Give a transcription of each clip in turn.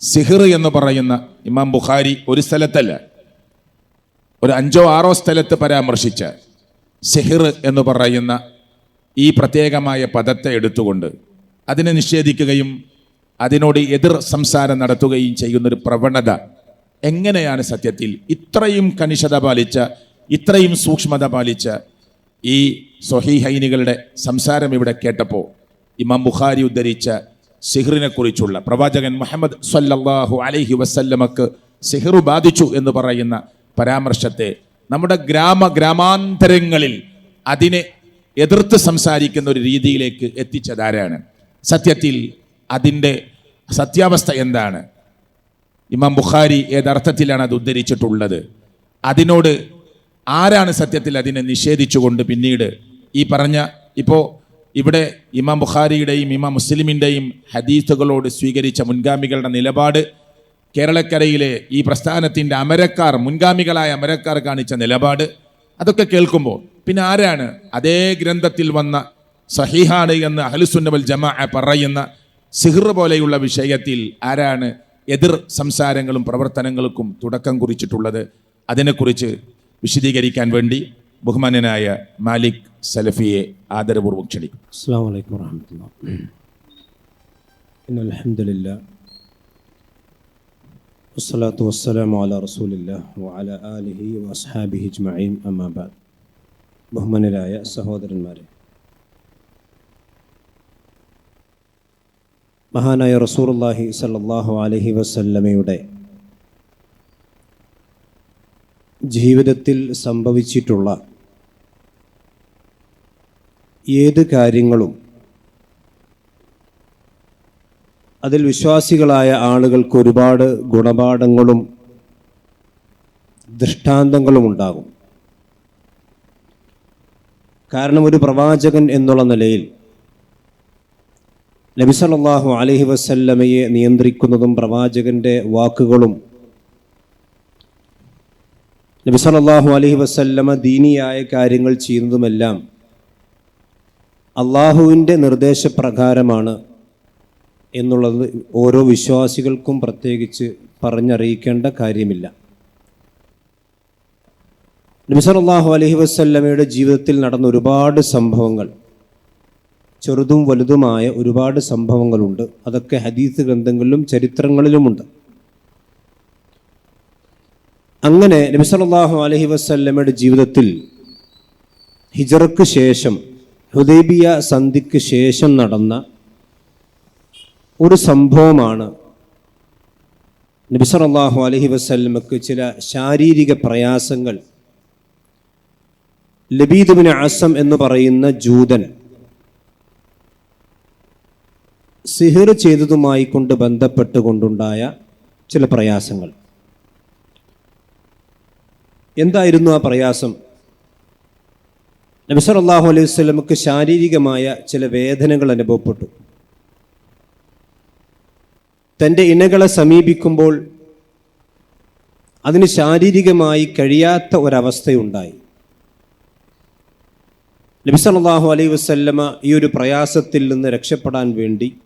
സിഹിർ എന്ന് പറയുന്ന ഇമാം ബുഖാരി ഒരു സ്ഥലത്തല്ല. ഒരു അഞ്ചോ ആറോ സ്ഥലത്ത് പരാമർശിച്ച സിഹിർ എന്ന് പറയുന്ന ഈ പ്രത്യേകമായ പദത്തെ എടുത്തുകൊണ്ട് അതിനെ നിഷേധിക്കുകയും അതിനോട് എതിർ സംസാരം നടത്തുകയും ചെയ്യുന്നൊരു പ്രവണത എങ്ങനെയാണ് സത്യത്തിൽ ഇത്രയും കണിശത പാലിച്ച ഇത്രയും സൂക്ഷ്മത പാലിച്ച ഈ സ്വഹീഹൈനികളുടെ സംസാരം ഇവിടെ കേട്ടപ്പോൾ ഇമാം ബുഖാരി ഉദ്ധരിച്ച സിഹറിനെ കുറിച്ചുള്ള പ്രവാചകൻ മുഹമ്മദ് സല്ലല്ലാഹു അലൈഹി വസല്ലമക്ക് സിഹറു ബാധിച്ചു എന്ന് പറയുന്ന പരാമർശത്തെ നമ്മുടെ ഗ്രാമ ഗ്രാമാന്തരങ്ങളിൽ അതിനെ എതിർത്ത് സംസാരിക്കുന്ന ഒരു രീതിയിലേക്ക് എത്തിച്ചതാരാണ്? സത്യത്തിൽ അതിന്റെ സത്യാവസ്ഥ എന്താണ്? ഇമാം ബുഖാരി ഏതർത്ഥത്തിലാണ് അത് ഉദ്ധരിച്ചിട്ടുള്ളത്. അതിനോട് ആരാണ് സത്യത്തിൽ അതിനെ നിഷേധിച്ചുകൊണ്ട് പിന്നീട് ഈ പറഞ്ഞ ഇപ്പോൾ ഇവിടെ ഇമാം ബുഖാരിയുടെയും ഇമാം മുസ്ലിമിന്റെയും ഹദീസുകളോട് സ്വീകരിച്ച മുൻഗാമികളുടെ നിലപാട് കേരളക്കരയിലെ ഈ പ്രസ്ഥാനത്തിന്റെ അമരക്കാർ മുൻഗാമികളായ അമരക്കാർ കാണിച്ച നിലപാട് അതൊക്കെ കേൾക്കുമ്പോൾ പിന്നെ ആരാണ് അതേ ഗ്രന്ഥത്തിൽ വന്ന സഹിഹാണ് എന്ന് അഹ്ലുസുന്നവൽ ജമാ പറയുന്ന സിഹർ പോലെയുള്ള വിഷയത്തിൽ ആരാണ് എതിർ സംസാരങ്ങളും പ്രവർത്തനങ്ങൾക്കും തുടക്കം കുറിച്ചിട്ടുള്ളത്? അതിനെക്കുറിച്ച് വിശദീകരിക്കാൻ വേണ്ടി ബഹുമാന്യനായ മാലിക് സലഫിയെ ആദരപൂർവം ക്ഷണിക്കും അസ്സാം വലൈക്കും വാഹമത്തുള്ള അലഹമില്ല വസ്സലാത്തു വസ്സലാം അല റസൂലില്ല വാല അലിഹി വസ്ഹാബി ഹിജ്മീൻ അമ്മാബാദ് ബഹുമാനരായ സഹോദരന്മാരെ മഹാനായ റസൂറുല്ലാഹി സല്ലാഹു അലഹി വസല്ലമയുടെ ജീവിതത്തിൽ സംഭവിച്ചിട്ടുള്ള ഏത് കാര്യങ്ങളും അതിൽ വിശ്വാസികളായ ആളുകൾക്ക് ഒരുപാട് ഗുണപാഠങ്ങളും ദൃഷ്ടാന്തങ്ങളും ഉണ്ടാകും. കാരണം ഒരു പ്രവാചകൻ എന്നുള്ള നിലയിൽ നബി അലഹി വസല്ലമയെ നിയന്ത്രിക്കുന്നതും പ്രവാചകന്റെ വാക്കുകളും നബി സല്ലല്ലാഹു അലഹി വസല്ലമ ദീനിയായ കാര്യങ്ങൾ ചെയ്യുന്നതുമെല്ലാം അള്ളാഹുവിന്റെ നിർദ്ദേശപ്രകാരമാണ് എന്നുള്ളത് ഓരോ വിശ്വാസികൾക്കും പ്രത്യേകിച്ച് പറഞ്ഞറിയിക്കേണ്ട കാര്യമില്ല. നബി സല്ലല്ലാഹു അലഹി വസല്ലമയുടെ ജീവിതത്തിൽ നടന്ന ഒരുപാട് സംഭവങ്ങൾ ചെറുതും വലുതുമായ ഒരുപാട് സംഭവങ്ങളുണ്ട്. അതൊക്കെ ഹദീസ് ഗ്രന്ഥങ്ങളിലും ചരിത്രങ്ങളിലുമുണ്ട്. അങ്ങനെ നബി അലഹി വസല്ലമയുടെ ജീവിതത്തിൽ ഹിജറക്ക് ശേഷം ഹുദൈബിയ സന്ധിക്ക് ശേഷം നടന്ന ഒരു സംഭവമാണ് നബി അലഹി വസല്ലമക്ക് ചില ശാരീരിക പ്രയാസങ്ങൾ. ലബീദുബിന് അസം എന്ന് പറയുന്ന ജൂതൻ സിഹിർ ചെയ്തതുമായി കൊണ്ട് ബന്ധപ്പെട്ടുകൊണ്ടുണ്ടായ ചില പ്രയാസങ്ങൾ. എന്തായിരുന്നു ആ പ്രയാസം? നബി സല്ലല്ലാഹു അലൈഹി വസല്ലമക്ക് ശാരീരികമായ ചില വേദനകൾ അനുഭവപ്പെട്ടു. തന്റെ ഇണകളെ സമീപിക്കുമ്പോൾ അതിന് ശാരീരികമായി കഴിയാത്ത ഒരവസ്ഥയുണ്ടായി. നബി സല്ലല്ലാഹു അലൈഹി വസല്ലമ ഈ ഒരു പ്രയാസത്തിൽ നിന്ന് രക്ഷപ്പെടാൻ വേണ്ടി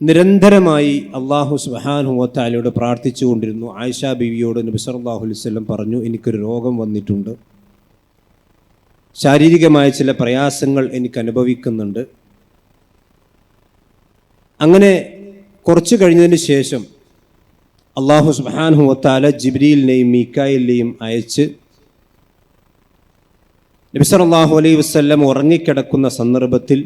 നിരന്തരമായി അള്ളാഹു സുബ്ഹാനഹു വതആലയോട് പ്രാർത്ഥിച്ചു കൊണ്ടിരുന്നു. ആയിഷ ബിവിയോട് നബി സല്ലല്ലാഹു അലൈഹി വസല്ലം പറഞ്ഞു എനിക്കൊരു രോഗം വന്നിട്ടുണ്ട്. ശാരീരികമായ ചില പ്രയാസങ്ങൾ എനിക്ക് അനുഭവിക്കുന്നുണ്ട്. അങ്ങനെ കുറച്ച് കഴിഞ്ഞതിന് ശേഷം അള്ളാഹു സുബ്ഹാനഹു ജിബ്രിയിലിനെയും മീക്കായിലിനെയും അയച്ച് നബി സല്ലല്ലാഹു അലൈഹി വസല്ലം ഉറങ്ങിക്കിടക്കുന്ന സന്ദർഭത്തിൽ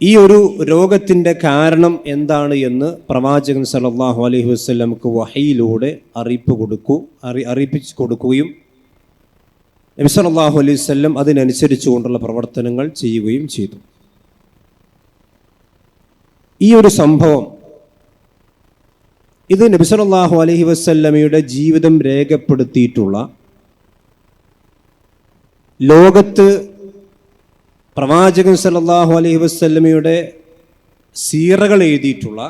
ഈ ഒരു രോഗത്തിന്റെ കാരണം എന്താണ് എന്ന് പ്രവാചകൻ സല്ലല്ലാഹു അലൈഹി വസല്ലമക്ക് വഹയിലൂടെ അറിയിപ്പ് കൊടുക്കൂ അറി അറിയിപ്പിച്ചു കൊടുക്കുകയും നബി സല്ലല്ലാഹു അലൈഹി വസല്ലം അതിനനുസരിച്ചുകൊണ്ടുള്ള പ്രവർത്തനങ്ങൾ ചെയ്യുകയും ചെയ്തു. ഈ ഒരു സംഭവം ഇത് നബി സല്ലല്ലാഹു അലൈഹി വസ്ല്ലമയുടെ ജീവിതം രേഖപ്പെടുത്തിയിട്ടുള്ള ലോകത്ത് പ്രവാചകൻ സല്ലല്ലാഹു അലൈഹി വസല്ലമയുടെ സീറകൾ എഴുതിയിട്ടുള്ള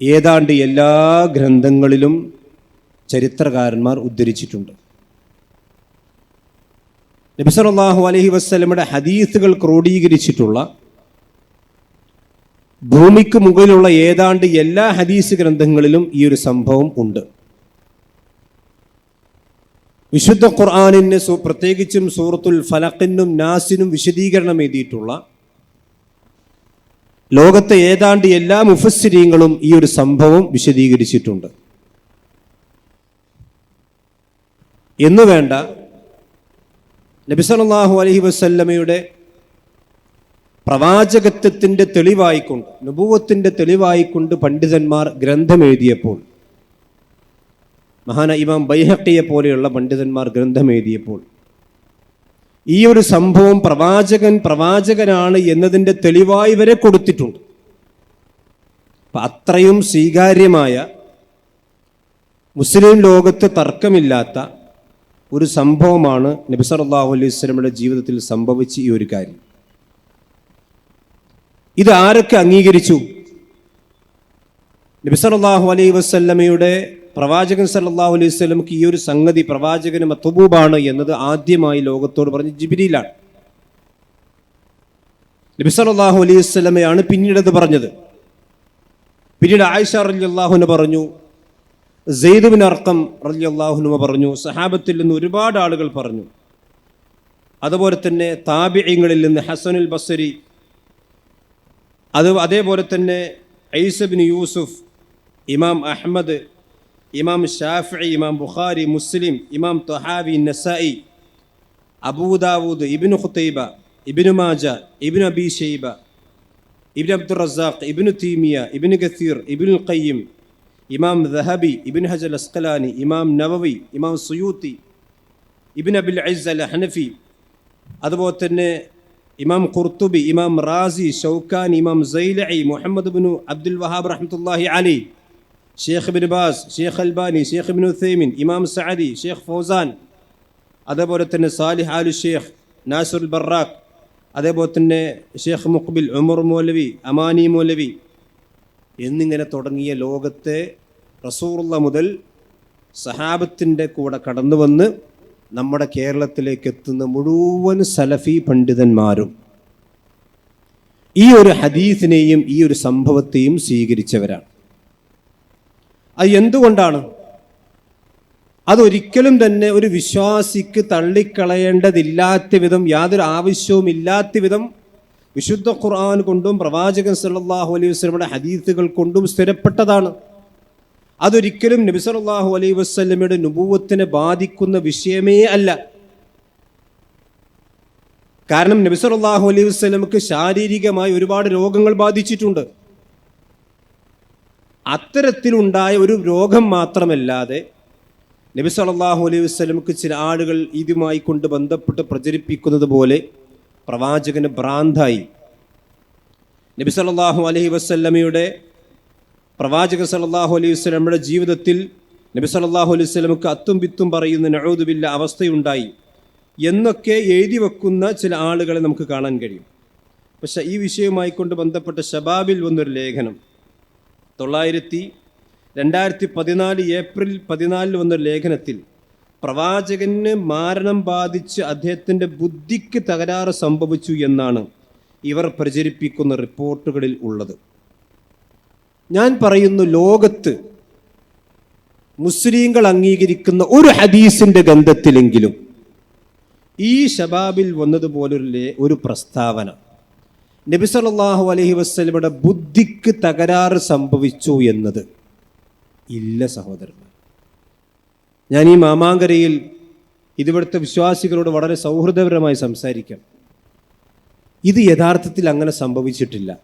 ഏതാണ്ട് എല്ലാ ഗ്രന്ഥങ്ങളിലും ചരിത്രകാരന്മാർ ഉദ്ധരിച്ചിട്ടുണ്ട്. നബി സല്ലല്ലാഹു അലഹി വസല്ലമയുടെ ഹദീസുകൾ ക്രോഡീകരിച്ചിട്ടുള്ള ഭൂമിക്ക് മുകളിലുള്ള ഏതാണ്ട് എല്ലാ ഹദീസ് ഗ്രന്ഥങ്ങളിലും ഈ ഒരു സംഭവം ഉണ്ട്. വിശുദ്ധ ഖുർആാനിന് പ്രത്യേകിച്ചും സൂറത്തുൽ ഫലഖിനും നാസിനും വിശദീകരണം എഴുതിയിട്ടുള്ള ലോകത്തെ ഏതാണ്ട് എല്ലാ മുഫസ്സിരീങ്ങളും ഈ ഒരു സംഭവം വിശദീകരിച്ചിട്ടുണ്ട്. എന്നു വേണ്ട നബിസലാഹു അലഹി വസല്ലമയുടെ പ്രവാചകത്വത്തിന്റെ തെളിവായിക്കൊണ്ട് നുപൂവത്തിന്റെ തെളിവായിക്കൊണ്ട് പണ്ഡിതന്മാർ ഗ്രന്ഥം എഴുതിയപ്പോൾ മഹാന ഇമാം ബൈഹക്കിയെ പോലെയുള്ള പണ്ഡിതന്മാർ ഗ്രന്ഥം എഴുതിയപ്പോൾ ഈ ഒരു സംഭവം പ്രവാചകൻ പ്രവാചകനാണ് എന്നതിന്റെ തെളിവായി വരെ കൊടുത്തിട്ടുണ്ട്. അപ്പം അത്രയും സ്വീകാര്യമായ മുസ്ലിം ലോകത്ത് തർക്കമില്ലാത്ത ഒരു സംഭവമാണ് നബി സല്ലല്ലാഹു അലൈഹി വസല്ലമയുടെ ജീവിതത്തിൽ സംഭവിച്ച ഈ ഒരു കാര്യം. ഇത് ആരൊക്കെ അംഗീകരിച്ചു? നബി സല്ലല്ലാഹു അലൈഹി വസല്ലമയുടെ പ്രവാചകൻ സല്ലല്ലാഹു അലൈഹി സ്വലമുക്ക് ഈ ഒരു സംഗതി പ്രവാചകന് മത്തുബൂബാണ് എന്നത് ആദ്യമായി ലോകത്തോട് പറഞ്ഞ് ജിബിരിയിലാണ് നബി സല്ലല്ലാഹു അലൈഹി വസല്ലമയാണ് പിന്നീട് അത് പറഞ്ഞത്. പിന്നീട് ആയിഷ റളിയല്ലാഹുവിന് പറഞ്ഞു സെയ്ദുബിൻ അർക്കം അർക്കം അള്ളാഹുനുമ പറഞ്ഞു സഹാബത്തിൽ നിന്ന് ഒരുപാട് ആളുകൾ പറഞ്ഞു. അതുപോലെ തന്നെ താബിയങ്ങളിൽ നിന്ന് ഹസനുൽ ബസരി അത് അതേപോലെ തന്നെ ഐസബിൻ യൂസുഫ് ഇമാം അഹമ്മദ് ഇമാം ഷാഫി ഇമാം ബുഖാരി മുസ്ലിം ഇമാം തൊഹാവി നസായി അബൂദാവൂദ് ഇബിനു ഖുത്തൈബ ഇബിനു മാജ ഇബിനു അബി ഷെയ്ബ ഇബിൻ അബ്ദുൾ റസാഖ് ഇബിനു തീമിയ ഇബിനു ഗസീർ ഇബിനുൽ ഖയ്യിം ഇമാം ദഹബി ഇബിൻ ഹജൽ അസ്കലാനി ഇമാം നവവി ഇമാം സുയൂത്തി ഇബിൻ അബിൽ ഐസ് അൽ ഹനഫി അതുപോലെ തന്നെ ഇമാം ഖുർത്തുബി ഇമാം റാസി ഷൗക്കാൻ ഇമാം സൈലഇ മുഹമ്മദ് ബിനു അബ്ദുൽ വഹാബ് റഹ്മത്തുല്ലാഹി Ali sheikh bin Baz sheikh Albani sheikh bin Uthaymeen imam Saadi sheikh Fawzan അതേപോലെ തന്നെ സാലിഹ് ആലു ഷേഖ് നാസുൽ ബറാഖ് അതേപോലെ തന്നെ ഷേഖ് മുഖ്ബിൽ ഉമർ മൗലവി അമാനി മൗലവി. എന്നിങ്ങനെ തുടങ്ങിയ ലോകത്തെ റസൂറുള്ള മുതൽ സഹാബത്തിന്റെ കൂടെ കടന്നു വന്ന് നമ്മുടെ കേരളത്തിലേക്ക് എത്തുന്ന മുഴുവൻ സലഫി പണ്ഡിതന്മാരും ഈ ഒരു ഹദീസിനെയും ഈ ഒരു സംഭവത്തെയും സ്വീകരിച്ചവരാണ്. അത് എന്തുകൊണ്ടാണ്? അതൊരിക്കലും തന്നെ ഒരു വിശ്വാസിക്ക് തള്ളിക്കളയേണ്ടതില്ലാത്ത വിധം യാതൊരു ആവശ്യവും ഇല്ലാത്ത വിധം വിശുദ്ധ ഖുർആൻ കൊണ്ടും പ്രവാചകൻ സല്ലല്ലാഹു അലൈഹി വസല്ലമയുടെ ഹദീസുകൾ കൊണ്ടും സ്ഥിരപ്പെട്ടതാണ്. അതൊരിക്കലും നബി സല്ലല്ലാഹു അലൈഹി വസല്ലമയുടെ നുപൂവത്തിനെ ബാധിക്കുന്ന വിഷയമേ അല്ല. കാരണം നബി സല്ലല്ലാഹു അലൈഹി വസല്ലമക്ക് ശാരീരികമായി ഒരുപാട് രോഗങ്ങൾ ബാധിച്ചിട്ടുണ്ട്. അത്തരത്തിലുണ്ടായ ഒരു രോഗം മാത്രമല്ലാതെ നബി സല്ലല്ലാഹു അലൈഹി വസല്ലമക്ക് ചില ആളുകൾ ഇതുമായി കൊണ്ട് ബന്ധപ്പെട്ട് പ്രചരിപ്പിക്കുന്നത് പോലെ പ്രവാചകന് ഭ്രാന്തായി. നബി സല്ലല്ലാഹു അലൈഹി വസല്ലമയുടെ പ്രവാചക സല്ലല്ലാഹു അലൈഹി വസല്ലമയുടെ ജീവിതത്തിൽ നബി സല്ലല്ലാഹു അലൈഹി വസല്ലമക്ക് അത്തും പിത്തും പറയുന്ന നഴൂതുബില്ല അവസ്ഥയുണ്ടായി എന്നൊക്കെ എഴുതി വെക്കുന്ന ചില ആളുകളെ നമുക്ക് കാണാൻ കഴിയും. പക്ഷേ ഈ വിഷയവുമായി കൊണ്ട് ബന്ധപ്പെട്ട ഷബാബിൽ വന്നൊരു ലേഖനം. തൊള്ളായിരത്തി രണ്ടായിരത്തി പതിനാല് ഏപ്രിൽ പതിനാലിൽ വന്ന ലേഖനത്തിൽ പ്രവാചകന് മാരണം ബാധിച്ച് അദ്ദേഹത്തിന്റെ ബുദ്ധിക്ക് തകരാറ് സംഭവിച്ചു എന്നാണ് ഇവർ പ്രചരിപ്പിക്കുന്ന റിപ്പോർട്ടുകളിൽ ഉള്ളത്. ഞാൻ പറയുന്നു ലോകത്ത് മുസ്ലിങ്ങൾ അംഗീകരിക്കുന്ന ഒരു ഹദീസിന്റെ ഗന്ധത്തിലെങ്കിലും ഈ ഷബാബിൽ വന്നതുപോലൊരു ഒരു പ്രസ്താവന നബി സല്ലല്ലാഹു അലൈഹി വസല്ലമയുടെ ബുദ്ധിക്ക് തകരാറ് സംഭവിച്ചു എന്നത് ഇല്ല സഹോദരൻ ഞാൻ ഈ മാമാങ്കരയിൽ ഇതിവിടുത്തെ വിശ്വാസികളോട് വളരെ സൗഹൃദപരമായി സംസാരിക്കാം. ഇത് യഥാർത്ഥത്തിൽ അങ്ങനെ സംഭവിച്ചിട്ടില്ല.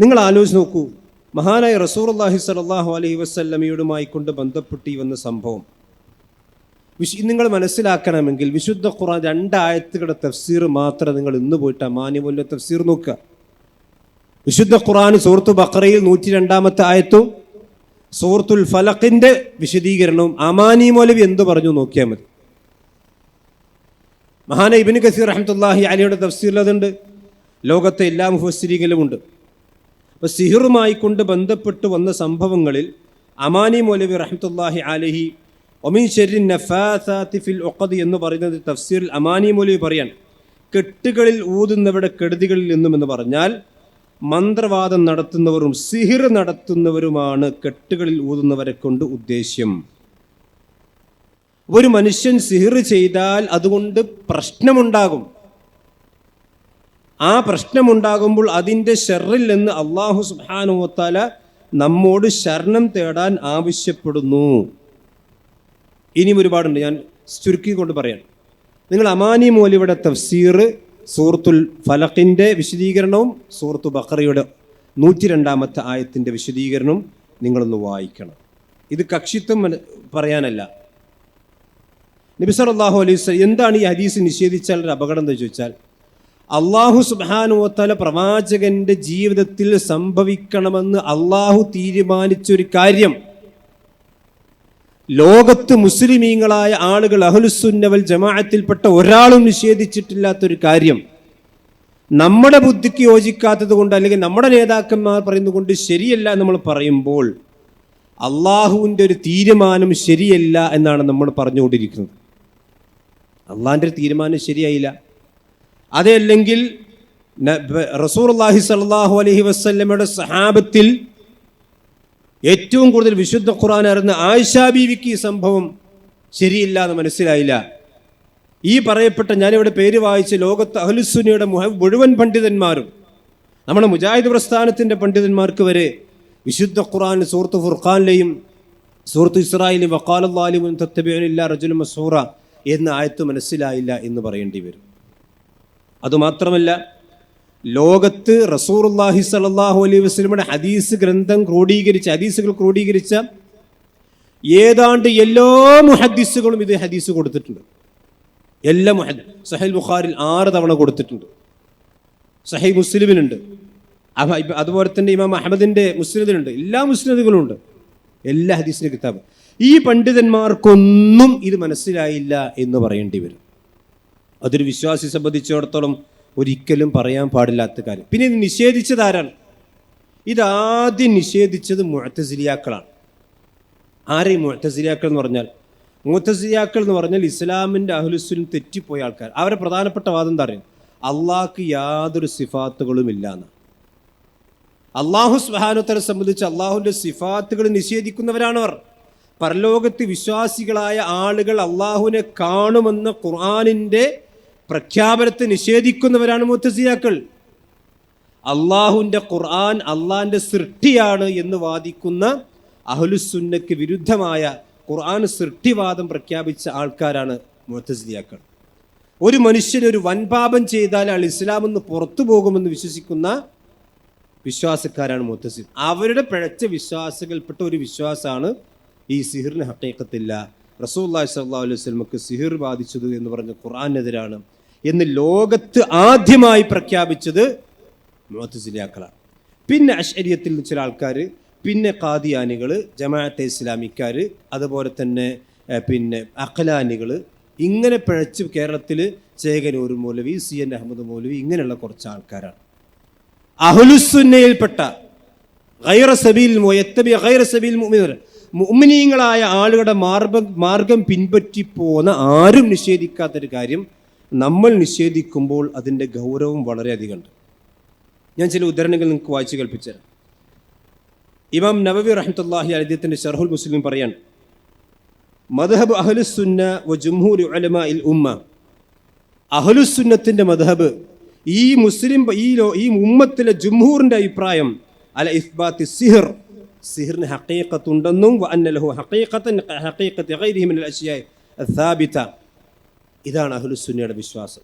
നിങ്ങൾ ആലോചിച്ച് നോക്കൂ. മഹാനായ റസൂർ അള്ളാഹി സലാഹു അലഹി വസ്ല്ലമയോടുമായി കൊണ്ട് ബന്ധപ്പെട്ട് വന്ന സംഭവം. വിശു നിങ്ങൾ മനസ്സിലാക്കണമെങ്കിൽ വിശുദ്ധ ഖുറാൻ രണ്ടായത്തുകളുടെ തഫ്സീർ മാത്രം നിങ്ങൾ ഇന്ന് പോയിട്ട് മാന്യമൂല്യ തഫ്സീർ നോക്കുക. വിശുദ്ധ ഖുറാൻ സൂറത്തു ബക്കറയിൽ നൂറ്റി രണ്ടാമത്തെ ആയത്തും സൂറത്തുൽ ഫലഖിന്റെ വിശദീകരണവും അമാനി മൗലവി എന്ത് പറഞ്ഞു നോക്കിയാൽ മതി. മഹാന ഇബിന് കസീർ റഹ്മത്തുല്ലാഹി അലിയുടെ തഫ്സീറിൽ അതുണ്ട്. ലോകത്തെ എല്ലാ മുഫസ്സിരികളിലും ഉണ്ട് അപ്പോൾ സിഹിറുമായി കൊണ്ട് ബന്ധപ്പെട്ട് വന്ന സംഭവങ്ങളിൽ അമാനി മൗലവി റഹമത്തല്ലാഹി അലഹി ഒമിൻ ഷെരിൻ നഫാസാത്തി ഫിൽ ഒക്കദ് എന്ന് പറയുന്നത് തഫ്സീറിൽ അമാനി മൗലവി പറയാൻ കെട്ടുകളിൽ ഊതുന്നവരുടെ കെടുതികളിൽ നിന്നും എന്ന് പറഞ്ഞാൽ മന്ത്രവാദം നടത്തുന്നവരും സിഹിർ നടത്തുന്നവരുമാണ് കെട്ടുകളിൽ ഊതുന്നവരെ കൊണ്ട് ഉദ്ദേശ്യം. ഒരു മനുഷ്യൻ സിഹിർ ചെയ്താൽ അതുകൊണ്ട് പ്രശ്നമുണ്ടാകും. ആ പ്രശ്നമുണ്ടാകുമ്പോൾ അതിന്റെ ഷെറിൽ നിന്ന് അള്ളാഹു സുബാനുവത്താല നമ്മോട് ശരണം തേടാൻ ആവശ്യപ്പെടുന്നു. ഇനിയും ഒരുപാടുണ്ട്. ഞാൻ ചുരുക്കി കൊണ്ട് പറയാം നിങ്ങൾ അമാനി മോലിയുടെ തഫ്സീർ സൂറത്തുൽ ഫലഖിന്റെ വിശദീകരണവും സൂറത്തു ബക്കറയുടെ നൂറ്റി രണ്ടാമത്തെ ആയത്തിന്റെ വിശദീകരണവും നിങ്ങളൊന്ന് വായിക്കണം. ഇത് കക്ഷിത്വം പറയാനല്ല. നബി സല്ലല്ലാഹു അലൈഹി എന്താണ് ഈ ഹദീസ് നിഷേധിച്ചാൽ ഒരു അപകടം എന്ന് ചോദിച്ചാൽ അള്ളാഹു സുബാനുവത്തല പ്രവാചകന്റെ ജീവിതത്തിൽ സംഭവിക്കണമെന്ന് അള്ളാഹു തീരുമാനിച്ചൊരു കാര്യം ലോകത്ത് മുസ്ലിമീങ്ങളായ ആളുകൾ അഹുലുസുന്നവൽ ജമാഅത്തിൽപ്പെട്ട ഒരാളും നിഷേധിച്ചിട്ടില്ലാത്തൊരു കാര്യം. നമ്മുടെ ബുദ്ധിക്ക് യോജിക്കാത്തത് കൊണ്ട് അല്ലെങ്കിൽ നമ്മുടെ നേതാക്കന്മാർ പറയുന്നത് കൊണ്ട് ശരിയല്ല നമ്മൾ പറയുമ്പോൾ അള്ളാഹുവിന്റെ ഒരു തീരുമാനം ശരിയല്ല എന്നാണ് നമ്മൾ പറഞ്ഞുകൊണ്ടിരിക്കുന്നത്. അള്ളാഹിന്റെ ഒരു തീരുമാനം ശരിയായില്ല. അതല്ലെങ്കിൽ അള്ളാഹി സല്ലാഹു അലഹി വസ്ല്ലമയുടെ സഹാബത്തിൽ ഏറ്റവും കൂടുതൽ വിശുദ്ധ ഖുർആൻ അറിയുന്ന ആയിഷാ ബീവിക്ക് ഈ സംഭവം ശരിയില്ല എന്ന് മനസ്സിലായില്ല. ഈ പറയപ്പെട്ട ഞാനിവിടെ പേര് വായിച്ച് ലോകത്ത് അഹ്ലുസുനിയുടെ മുഴുവൻ പണ്ഡിതന്മാരും നമ്മുടെ മുജാഹിദ് പ്രസ്ഥാനത്തിന്റെ പണ്ഡിതന്മാർക്ക് വരെ വിശുദ്ധ ഖുർആൻ സൂറത്ത് ഫുർഖാനിലെയും സൂറത്ത് ഇസ്രായേലും വക്കാലും തത്തബിയനില്ല റജുൽ മസൂറ എന്ന ആയത്ത് മനസ്സിലായില്ല എന്ന് പറയേണ്ടി വരും. അതുമാത്രമല്ല ലോകത്ത് റസൂറുല്ലാഹി സലാഹു അലൈഹി വസ്ലമയുടെ ഹദീസ് ഗ്രന്ഥം ക്രോഡീകരിച്ച ഹദീസുകൾ ക്രോഡീകരിച്ച ഏതാണ്ട് എല്ലാ മുഹദ്ദീസുകളും ഇത് ഹദീസ് കൊടുത്തിട്ടുണ്ട്. എല്ലാ മുഹദ് സഹൽ ബുഖാരിൽ ആറ് തവണ കൊടുത്തിട്ടുണ്ട്. സഹൈ മുസ്ലിമിനുണ്ട്. അതുപോലെ തന്നെ ഇമാം അഹമ്മദിന്റെ മുസ്ലിദിനുണ്ട്. എല്ലാ മുസ്ലിദുകളും ഉണ്ട്. എല്ലാ ഹദീസിന്റെ കിതാബ്. ഈ പണ്ഡിതന്മാർക്കൊന്നും ഇത് മനസ്സിലായില്ല എന്ന് പറയേണ്ടി വരും. അതൊരു വിശ്വാസി സംബന്ധിച്ചിടത്തോളം ഒരിക്കലും പറയാൻ പാടില്ലാത്ത കാര്യം. പിന്നെ ഇത് നിഷേധിച്ചത് ആരാണ്? ഇതാദ്യം നിഷേധിച്ചത് മുഴത്തസിലിയാക്കളാണ് ആരെ മുഴത്തസിലിയാക്കൾ എന്ന് പറഞ്ഞാൽ? മുഹത്തസിരിയാക്കൾ എന്ന് പറഞ്ഞാൽ ഇസ്ലാമിന്റെ അഹ്ലുസുലും തെറ്റിപ്പോയ ആൾക്കാർ. അവരെ പ്രധാനപ്പെട്ട വാദം എന്താ പറയുക അള്ളാഹ്ക്ക് യാതൊരു സിഫാത്തുകളും ഇല്ല എന്ന്. അള്ളാഹു സ്വഹാനോത്തരെ സംബന്ധിച്ച് അള്ളാഹുവിന്റെ സിഫാത്തുകൾ നിഷേധിക്കുന്നവരാണവർ. പരലോകത്ത് വിശ്വാസികളായ ആളുകൾ അള്ളാഹുവിനെ കാണുമെന്ന ഖുർആാനിന്റെ പ്രഖ്യാപനത്തെ നിഷേധിക്കുന്നവരാണ് മുത്തസിയാക്കൾ. അള്ളാഹുവിന്റെ ഖുർആൻ അള്ളാഹിന്റെ സൃഷ്ടിയാണ് എന്ന് വാദിക്കുന്ന അഹ്ലുസുന്നയ്ക്ക് വിരുദ്ധമായ ഖുർആൻ സൃഷ്ടിവാദം പ്രഖ്യാപിച്ച ആൾക്കാരാണ് മുത്തസിയാക്കൾ. ഒരു മനുഷ്യൻ ഒരു വൻപാപം ചെയ്താൽ അയാൾ ഇസ്ലാം നിന്ന് പുറത്തു പോകുമെന്ന് വിശ്വസിക്കുന്ന വിശ്വാസക്കാരാണ് മുത്തസിദ് അവരുടെ പിഴച്ച വിശ്വാസികൾപ്പെട്ട ഒരു വിശ്വാസമാണ് ഈ സിഹിറിന് ഹക്കീക്കത്തില്ല. റസൂല്ലാ സല്ലാ അലൈഹി സിഹിർ ബാധിച്ചത് എന്ന് പറഞ്ഞ ഖുർആാനെതിരാണ്. എന്ന് ലോകത്ത് ആദ്യമായി പ്രഖ്യാപിച്ചത് മുഹത്തുസിലാക്കളാണ് പിന്നെ അഷരിയത്തിൽ ചില ആൾക്കാർ പിന്നെ കാദിയാനികൾ ജമാഅത്തെ ഇസ്ലാമിക്കാർ അതുപോലെ തന്നെ പിന്നെ അഖലാനികൾ ഇങ്ങനെ പിഴച്ച് കേരളത്തിൽ ചേകനൂർ മൗലവി സി എൻ അഹമ്മദ് മൗലവി ഇങ്ങനെയുള്ള കുറച്ച് ആൾക്കാരാണ്. അഹുലുസുന്നയിൽപ്പെട്ട ഗൈറ സബീൽ മുയത്തബി ഗൈറ സബീൽ മുഅ്മിനീൻ ആളുകളുടെ മാർഗം മാർഗം പിൻപറ്റി പോകുന്ന ആരും നിഷേധിക്കാത്തൊരു കാര്യം നമ്മൾ നിഷേധിക്കുമ്പോൾ അതിന്റെ ഗൗരവം വളരെയധികം ഉണ്ട് ഞാൻ ചില ഉദാഹരണങ്ങൾ നിങ്ങൾക്ക് വായിച്ചു കൽപ്പിച്ചു ഇമാം നവവി റഹ്മത്തുള്ളാഹി അദ്ദേഹത്തിന്റെ ഷർഹുൽ മുസ്ലിം പറയാണ് മദ്ഹബ് അഹലുസുന്ന വ ജുംഹൂർ അലമ ഇൽ ഉമ്മ അഹലുസുന്നത്തിന്റെ മദ്ഹബ് ഈ മുസ്ലിം ഈ ഈ ഉമ്മത്തിലെ ജുംഹൂറിന്റെ അഭിപ്രായം അല ഇസ്ബാത്തി സിഹിർ സിഹിറിന് ഹക്കീക്കത്തുണ്ടെന്നും വ അന്ന ലഹു ഹക്കീക്കത്തൻ ഹക്കീക്കത്ത് ഇതാണ് അഹുലുസുന്നയുടെ വിശ്വാസം.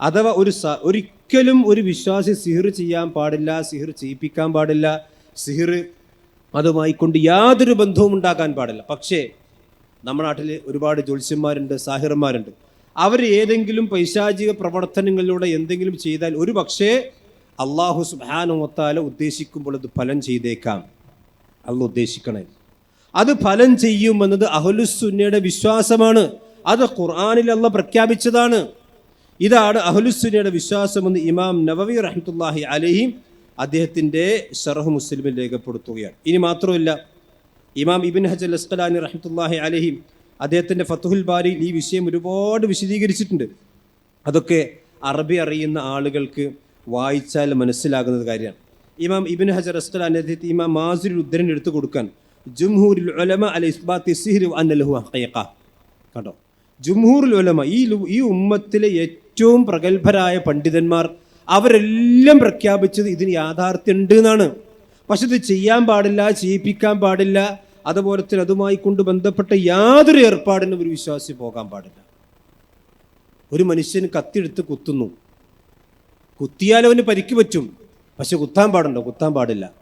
അഥവാ ഒരു സ- ഒരിക്കലും ഒരു വിശ്വാസി സിഹിർ ചെയ്യാൻ പാടില്ല സിഹിർ ചെയ്യിപ്പിക്കാൻ പാടില്ല സിഹിർ അതുമായി കൊണ്ട് യാതൊരു ബന്ധവും ഉണ്ടാക്കാൻ പാടില്ല. പക്ഷേ നമ്മുടെ നാട്ടിൽ ഒരുപാട് ജ്യോത്സ്യന്മാരുണ്ട് സാഹിറന്മാരുണ്ട്. അവർ ഏതെങ്കിലും പൈശാചിക പ്രവർത്തനങ്ങളിലൂടെ എന്തെങ്കിലും ചെയ്താൽ ഒരു പക്ഷേ അള്ളാഹു സുബാനോത്താല ഉദ്ദേശിക്കുമ്പോൾ അത് ഫലം ചെയ്തേക്കാം. അള്ള ഉദ്ദേശിക്കണേ. അത് ഫലം ചെയ്യുമെന്നത് അഹലുസുന്നയുടെ വിശ്വാസമാണ്. അത് ഖുർആാനിൽ അല്ല പ്രഖ്യാപിച്ചതാണ്. ഇതാണ് അഹ്ലുസുന്നയുടെ വിശ്വാസമെന്ന് ഇമാം നവവി റഹ്മത്തുല്ലാഹി അലഹിം അദ്ദേഹത്തിന്റെ ഷറഹ് മുസ്ലിമിൽ രേഖപ്പെടുത്തുകയാണ്. ഇനി മാത്രമല്ല ഇമാം ഇബിൻ ഹജൽ അസ്കലാനി റഹ്മത്തുല്ലാഹി അലഹിം അദ്ദേഹത്തിന്റെ ഫത്തുഹുൽ ബാരിയിൽ ഈ വിഷയം ഒരുപാട് വിശദീകരിച്ചിട്ടുണ്ട്. അതൊക്കെ അറബി അറിയുന്ന ആളുകൾക്ക് വായിച്ചാൽ മനസ്സിലാകുന്നത് കാര്യമാണ്. ഇമാം ഇബിൻ ഹജർ അസ്കലാൻ അദ്ദേഹത്തെ ഇമാം മാസുരിൽ ഉദ്ധരൻ എടുത്തു കൊടുക്കാൻ ജുംഹൂരിൽ ഹഖീഖ കണ്ടോ? ജുംഹൂറുൽ ഉലമ ഈ ഈ ഉമ്മത്തിലെ ഏറ്റവും പ്രഗത്ഭരായ പണ്ഡിതന്മാർ അവരെല്ലാം പ്രഖ്യാപിച്ചത് ഇതിന് യാഥാർത്ഥ്യം ഉണ്ട് എന്നാണ്. പക്ഷെ ഇത് ചെയ്യാൻ പാടില്ല ചെയ്യിപ്പിക്കാൻ പാടില്ല അതുപോലെ തന്നെ അതുമായി കൊണ്ട് ബന്ധപ്പെട്ട യാതൊരു ഏർപ്പാടിനും ഒരു വിശ്വാസി പോകാൻ പാടില്ല. ഒരു മനുഷ്യൻ കത്തിയെടുത്ത് കുത്തുന്നു. കുത്തിയാൽ അവന് പരിക്ക് പറ്റും പക്ഷെ കുത്താൻ പാടുണ്ടോ? കുത്താൻ പാടില്ല.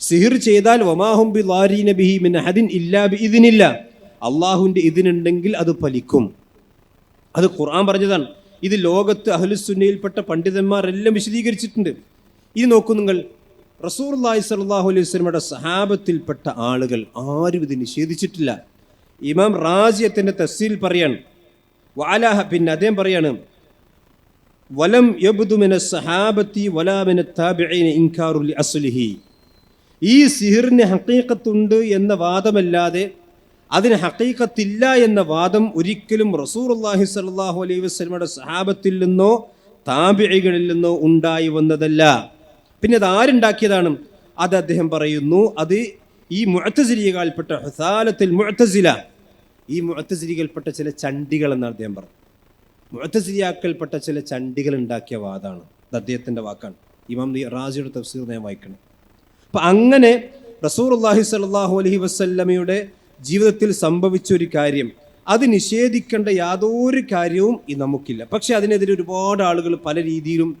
സിഹിർ ചെയ്താൽ വമാഹും ബി ലാരീന ബിഹി മിൻ ഹദിൻ ഇല്ലാ ബി ഇതിനില്ല അള്ളാഹുവിന്റെ ഇതിനുണ്ടെങ്കിൽ അത് ഫലിക്കും. അത് ഖുർആൻ പറഞ്ഞതാണ്. ഇത് ലോകത്ത് അഹ്ലുസുന്നയിൽപ്പെട്ട പണ്ഡിതന്മാരെല്ലാം വിശദീകരിച്ചിട്ടുണ്ട്. ഇത് നോക്കൂ നിങ്ങൾ റസൂർ അള്ളാഹി സലാഹു അലൈഹി വസ്ലമയുടെ സഹാബത്തിൽപ്പെട്ട ആളുകൾ ആരും ഇത് നിഷേധിച്ചിട്ടില്ല. ഇമാം റാജിയത്തിന്റെ തസ്സീൽ പറയാണ്. വാലാഹ പിന്നെ അദ്ദേഹം പറയാണ് വലം യബ്ദുമിന സഹാബത്തി വലാമിന താബിഈന ഇൻകാറുൽ അസുലിഹി ഈ സിഹിറിന് ഹക്കീക്കത്തുണ്ട് എന്ന വാദമല്ലാതെ അതിന് ഹക്കീക്കത്തില്ല എന്ന വാദം ഒരിക്കലും റസൂർ അള്ളാഹി സാഹു അലൈഹി വസ്ലമയുടെ സഹാബത്തിൽ നിന്നോ താബിഴികളിൽ നിന്നോ ഉണ്ടായി വന്നതല്ല. പിന്നെ അത് ആരുണ്ടാക്കിയതാണ്? അത് അദ്ദേഹം പറയുന്നു അത് ഈ മുഴത്തസിരിയകാൽപ്പെട്ട ഹസാലത്തിൽ മുഴത്തസില ഈ മുഴത്തസിരികൾപ്പെട്ട ചില ചണ്ടികൾ എന്നാണ് അദ്ദേഹം പറഞ്ഞത്. മുഴത്തസിരിയാക്കൽപ്പെട്ട ചില ചണ്ടികൾ ഉണ്ടാക്കിയ വാദമാണ് അത് അദ്ദേഹത്തിന്റെ വാക്കാണ്. ഇമാം റാജിയുടെ തഫ്സീർ ഞാൻ വായിക്കണം. അപ്പം അങ്ങനെ റസൂർ അള്ളാഹി സലാഹു അലഹി വസ്ല്ലമയുടെ ജീവിതത്തിൽ സംഭവിച്ച ഒരു കാര്യം. അത് നിഷേധിക്കേണ്ട യാതൊരു കാര്യവും ഈ നമുക്കില്ല. പക്ഷെ അതിനെതിരെ ഒരുപാട് ആളുകൾ പല രീതിയിലും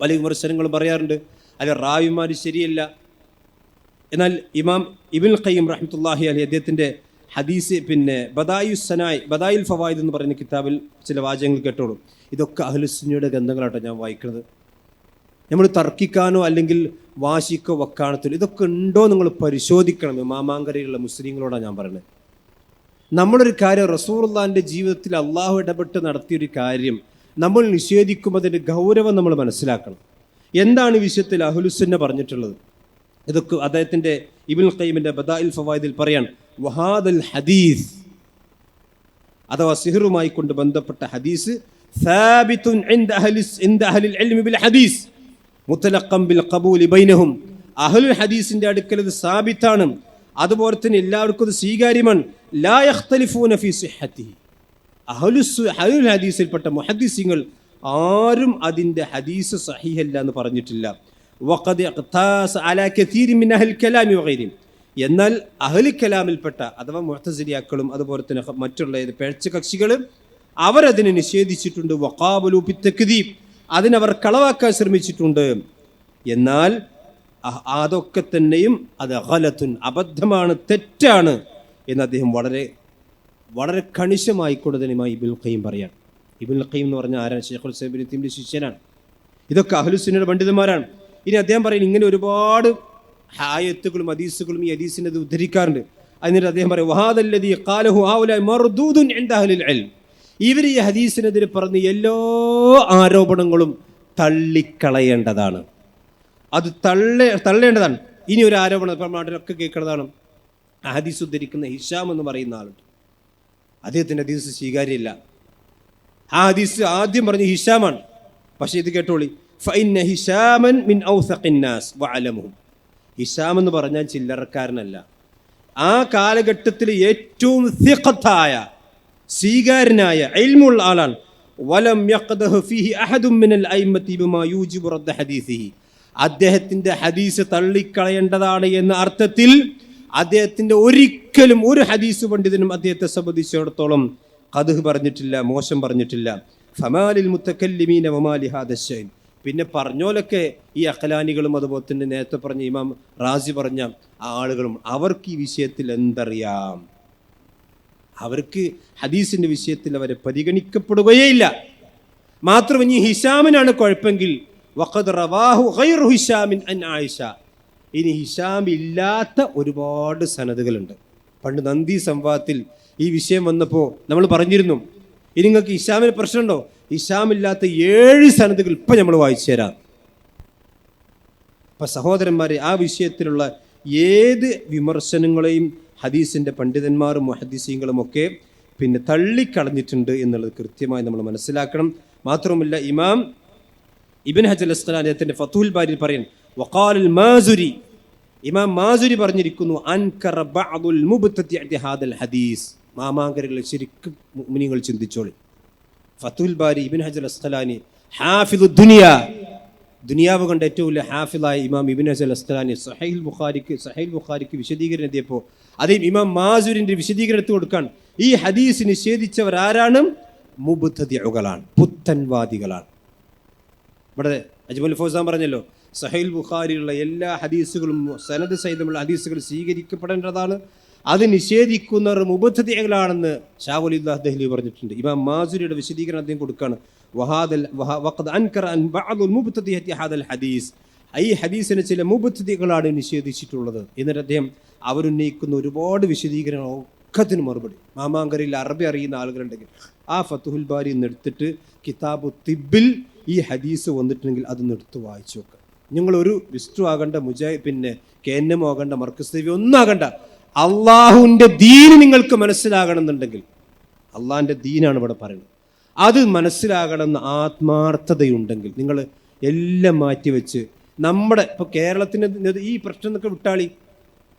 പല വിമർശനങ്ങളും പറയാറുണ്ട്. അല്ലെ റാവിമാർ ശരിയല്ല. എന്നാൽ ഇമാം ഇബിൻ ഖയ്യം റഹ്മത്തുല്ലാഹി അലി അദ്ദേഹത്തിന്റെ ഹദീസ് പിന്നെ ബദായു സനായ് ബദായുൽ ഫവായിദ് എന്ന് പറയുന്ന കിതാബിൽ ചില വാചകങ്ങൾ കേട്ടോളൂ. ഇതൊക്കെ അഹ്ലുസുന്നിയുടെ ഗന്ധങ്ങളാട്ടോ ഞാൻ വായിക്കുന്നത്. നമ്മൾ തർക്കിക്കാനോ അല്ലെങ്കിൽ വാശിക്കോ വക്കാണത്തിലോ ഇതൊക്കെ ഉണ്ടോ നിങ്ങൾ പരിശോധിക്കണം മാമാങ്കരയിലുള്ള മുസ്ലിങ്ങളോടാണ് ഞാൻ പറയുന്നത് നമ്മളൊരു കാര്യം റസൂറുല്ലാൻ്റെ ജീവിതത്തിൽ അള്ളാഹു ഇടപെട്ട് നടത്തിയൊരു കാര്യം നമ്മൾ നിഷേധിക്കുമ്പോൾ അതിൻ്റെ ഗൗരവം നമ്മൾ മനസ്സിലാക്കണം എന്താണ് ഈ വിഷയത്തിൽ അഹുലുസുന്ന പറഞ്ഞിട്ടുള്ളത് ഇതൊക്കെ അദ്ദേഹത്തിൻ്റെ ഇബിൻ ഖയ്മിൻ്റെ ബദാഇൽ ഫവാദിൽ പറയാൻ വഹാദൽ ഹദീസ് അഥവാ സിഹറുമായി കൊണ്ട് ബന്ധപ്പെട്ട ഹദീസ് ثابت عند أهل عند أهل العلم بالحديث മുത്തലക്കം ബിൽ ഖബൂലി ബൈനഹും. അഹ്ലുൽ ഹദീസിന്റെ അടുക്കൽ ഇത് സാബിത്താണ്. അതുപോലെ തന്നെ എല്ലാവർക്കും ഇത് സ്വീകാര്യമാണ്. ലാ യഖ്തലിഫൂന ഫീ അഹ്ലുസ് അഹ്ലുൽ ഹദീസിൽപ്പെട്ട മുഹദ്ദീസിങ്ങൾ ആരും അതിന്റെ ഹദീസ് സഹീഹല്ല എന്ന് പറഞ്ഞിട്ടില്ല. എന്നാൽ അഹ്ലി കലാമിൽപ്പെട്ട അഥവാ മുഹത്തസിരിയാക്കളും അതുപോലെ തന്നെ മറ്റുള്ള പിഴച്ച കക്ഷികൾ അവരതിനെ നിഷേധിച്ചിട്ടുണ്ട്. വഖാബുലു ബിത്തക്ദീബ്. അതിനവർ കളവാക്കാൻ ശ്രമിച്ചിട്ടുണ്ട്. എന്നാൽ അതൊക്കെ തന്നെയും അത് അഹലത്തുൻ അബദ്ധമാണ് തെറ്റാണ് എന്ന് അദ്ദേഹം വളരെ വളരെ കണിശമായിക്കൊണ്ട് തന്നെ ഇമാം ഇബുൽ ഖയ്യം പറയാണ്. ഇബുൽ ഖയ്യം എന്ന് പറഞ്ഞാൽ ആരാണ്? ഷെയ്ഖുൽ സൈബിന്റെ ശിഷ്യനാണ്. ഇതൊക്കെ അഹ്ലുസുന്നയുടെ പണ്ഡിതന്മാരാണ്. ഇനി അദ്ദേഹം പറയുന്നത് ഇങ്ങനെ ഒരുപാട് ഹായത്തുകളും അദീസുകളും ഈ ഹദീസിനെ ഇത് ഉദ്ധരിക്കാറുണ്ട്. എന്നിട്ട് അദ്ദേഹം പറയും വഹാദല്ലതി ഖാലഹു ഹൗല മർദൂദുൻ ഇൻദ അഹ്ലിൽ ഇൽം. ഇവർ ഈ ഹദീസിനെതിരെ പറഞ്ഞ എല്ലാ ആരോപണങ്ങളും തള്ളിക്കളയേണ്ടതാണ്. അത് തള്ളേ തള്ളേണ്ടതാണ്. ഇനി ഒരു ആരോപണം നാട്ടിലൊക്കെ കേൾക്കുന്നതാണ്. ഹദീസ് ഉദ്ധരിക്കുന്ന ഹിഷാം എന്ന് പറയുന്ന ആളുണ്ട്. അദ്ദേഹത്തിന്റെ ഹദീസ് സ്വീകാര്യമില്ല. ആ ഹദീസ് ആദ്യം പറഞ്ഞ ഹിഷാമാണ്. പക്ഷേ ഇത് കേട്ടോളി. ഫൈന ഹിഷാമൻ മിൻ ഔസഖിന്നാസ് വഅലമുഹും. ഹിഷാം എന്ന് പറഞ്ഞാൽ ചില്ലറക്കാരനല്ല. ആ കാലഘട്ടത്തിൽ ഏറ്റവും സിഖത്തായ സ്വീകാര്യനായ ഇൽമുള്ള ആളാണ്. വലം ഫീഹി അഹദും മിനൽ ഹദീസിഹി. അദ്ദേഹത്തിന്റെ ഹദീസ് തള്ളിക്കളയേണ്ടതാണ് എന്ന അർത്ഥത്തിൽ അദ്ദേഹത്തിന്റെ ഒരിക്കലും ഒരു ഹദീസ് പണ്ഡിതനും അദ്ദേഹത്തെ സംബന്ധിച്ചിടത്തോളം കതുഹ് പറഞ്ഞിട്ടില്ല മോശം പറഞ്ഞിട്ടില്ല. ഫമാലിൽ മുത്തക്കല്ലിമീന വമാലി ഹാദശൈൻ പിന്നെ പറഞ്ഞോലൊക്കെ ഈ അഖലാനികളും അതുപോലെ തന്നെ നേരത്തെ പറഞ്ഞ ഇമാം റാസി പറഞ്ഞ ആളുകളും അവർക്ക് ഈ വിഷയത്തിൽ എന്തറിയാം? അവർക്ക് ഹദീസിന്റെ വിഷയത്തിൽ അവരെ പരിഗണിക്കപ്പെടുകയേയില്ല. മാത്രം ഇനി ഹിഷാമിനാണ് കുഴപ്പമെങ്കിൽ വഖദ് റവാഹു ഖൈർ ഹിഷാമിൻ അൻ ആയിഷ. ഇനി ഹിഷാം ഇല്ലാത്ത ഒരുപാട് സനതുകളുണ്ട് പണ്ട് നന്ദി സംവാദത്തിൽ ഈ വിഷയം വന്നപ്പോൾ നമ്മൾ പറഞ്ഞിരുന്നു ഇനി നിങ്ങൾക്ക് ഹിഷാമിന് പ്രശ്നമുണ്ടോ? ഹിഷാമില്ലാത്ത ഏഴ് സനതുകൾ ഇപ്പം നമ്മൾ വായിച്ചു തരാം. അപ്പം സഹോദരന്മാരെ ആ വിഷയത്തിലുള്ള ഏത് വിമർശനങ്ങളെയും ഹദീസിന്റെ പണ്ഡിതന്മാരും മുഹദീസീങ്ങളും ഒക്കെ പിന്നെ തള്ളിക്കളഞ്ഞിട്ടുണ്ട് എന്നുള്ളത് കൃത്യമായി നമ്മൾ മനസ്സിലാക്കണം. മാത്രമല്ല ഇമാം ഇബിൻ ഹജൽ അസ്ഖലാൻ അദ്ദേഹത്തിന്റെ ഫത്തുൽ ബാരിൽ പറയും വഖാലുൽ മാസുരി. ഇമാം മാസുരി പറഞ്ഞിരിക്കുന്നു ഹദീസ്. മാമാങ്കരകളെ ശരിക്കും മുഅ്മിനീങ്ങൾ ചിന്തിച്ചോളി. ഫത്തുൽ ബാരി ഇബിൻ ഹജൽ അസ്ഖലാനി ഹാഫിദു ദുനിയ. ദുനിയാവ് കണ്ട ഏറ്റവും വലിയ ഹാഫിദായ ഇമാം ഇബിൻ ഹജൽ അസ്ഖലാനി സഹൈൽ ബുഖാരിക്ക് സഹൈൽ ബുഖാരിക്ക് വിശദീകരണം എത്തിയപ്പോൾ അതേ ഇമാം മാസൂരിന്റെ വിശദീകരണത്തിൽ കൊടുക്കാൻ ഈ ഹദീസ് നിഷേധിച്ചവർ ആരാണ്? മുബുദ്ധതികളാണ് പുത്തൻവാദികളാണ്. ഇവിടെ അജ്മൽ ഫൗസാൻ പറഞ്ഞല്ലോ സഹൈൽ ബുഖാരിയുള്ള എല്ലാ ഹദീസുകളും സനദ് സഹിതമുള്ള ഹദീസുകൾ സ്വീകരിക്കപ്പെടേണ്ടതാണ്. അത് നിഷേധിക്കുന്നവർ മുബദ്ധതികളാണെന്ന് ഷാവുലിദ്ദാഹ് ദഹ്ലി പറഞ്ഞിട്ടുണ്ട്. ഇമാം മാസുരിയുടെ വിശദീകരണം അദ്ദേഹം കൊടുക്കുകയാണ് വഹാദൽ വഹ- വഖദ് അൻകറ അൻ ബഅദുൽ മുബ്തദിഹത്തി ഹാദൽ ഹദീസ്. ഈ ഹദീസിന് ചില മുബുദ്ധികളാണ് നിഷേധിച്ചിട്ടുള്ളത്. എന്നിട്ട് അദ്ദേഹം അവരുന്നയിക്കുന്ന ഒരുപാട് വിശദീകരണം ഒക്കത്തിന് മറുപടി. മാമാങ്കരയിൽ അറബി അറിയുന്ന ആളുകളുണ്ടെങ്കിൽ ആ ഫത്തുഹുൽ ബാരി എടുത്തിട്ട് കിതാബ് തിബിൽ ഈ ഹദീസ് വന്നിട്ടുണ്ടെങ്കിൽ അത് എടുത്ത് വായിച്ചു നോക്കുക നിങ്ങളൊരു വിഷ്ണു ആകണ്ട മുജാ പിന്നെ കെ എൻ എം ആകണ്ട മർക്കസ് ദേവി ഒന്നും ആകണ്ട. അള്ളാഹുവിന്റെ ദീന് നിങ്ങൾക്ക് മനസ്സിലാകണമെന്നുണ്ടെങ്കിൽ അള്ളാഹിന്റെ ദീനാണ് ഇവിടെ പറയുന്നത്. അത് മനസ്സിലാകണമെന്ന് ആത്മാർത്ഥതയുണ്ടെങ്കിൽ നിങ്ങൾ എല്ലാം മാറ്റിവെച്ച് നമ്മുടെ ഇപ്പോൾ കേരളത്തിന്റെ ഈ പ്രശ്നം എന്നൊക്കെ വിട്ടാളി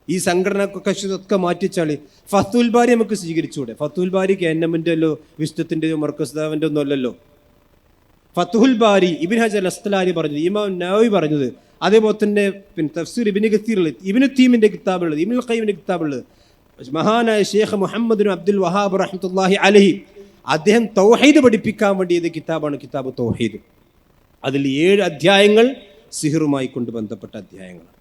ഈ സംഘടനക്കൊക്കെ മാറ്റിച്ചാളി ഫത്തുൽ ബാരി നമുക്ക് സ്വീകരിച്ചുകൂടെ? ഫത്തുൽ ബാരി കെ എൻ എമ്മിന്റെ അല്ലോ വിശുദ്ധത്തിന്റെയോ മർക്കസ്താവിന്റെ ഒന്നും അല്ലല്ലോ. ഫത്തുൽ ബാരി ഇബിൻ ഹജൽ അസ്തലാരി പറഞ്ഞത് ഇമാം നവി പറഞ്ഞത് അതേപോലെ തന്നെ പിന്നെ തഫ്സീർ ഇബിന് ഗത്തീറുള്ളത് ഇബിന് തീമിന്റെ കിതാബുള്ളത് ഇബിൻ ഖൈമിന്റെ കിതാബുള്ളത്. മഹാനായ ഷേഖ് മുഹമ്മദ് അബ്ദുൽ വഹാബ് റഹ്മത്തുല്ലാഹി അലഹി അദ്ദേഹം തൗഹീദ് പഠിപ്പിക്കാൻ വേണ്ടി കിതാബാണ് കിതാബ് തൗഹീദ്. അതിൽ ഏഴ് അധ്യായങ്ങൾ സിഹിറുമായി കൊണ്ട് ബന്ധപ്പെട്ട അധ്യായങ്ങളാണ്.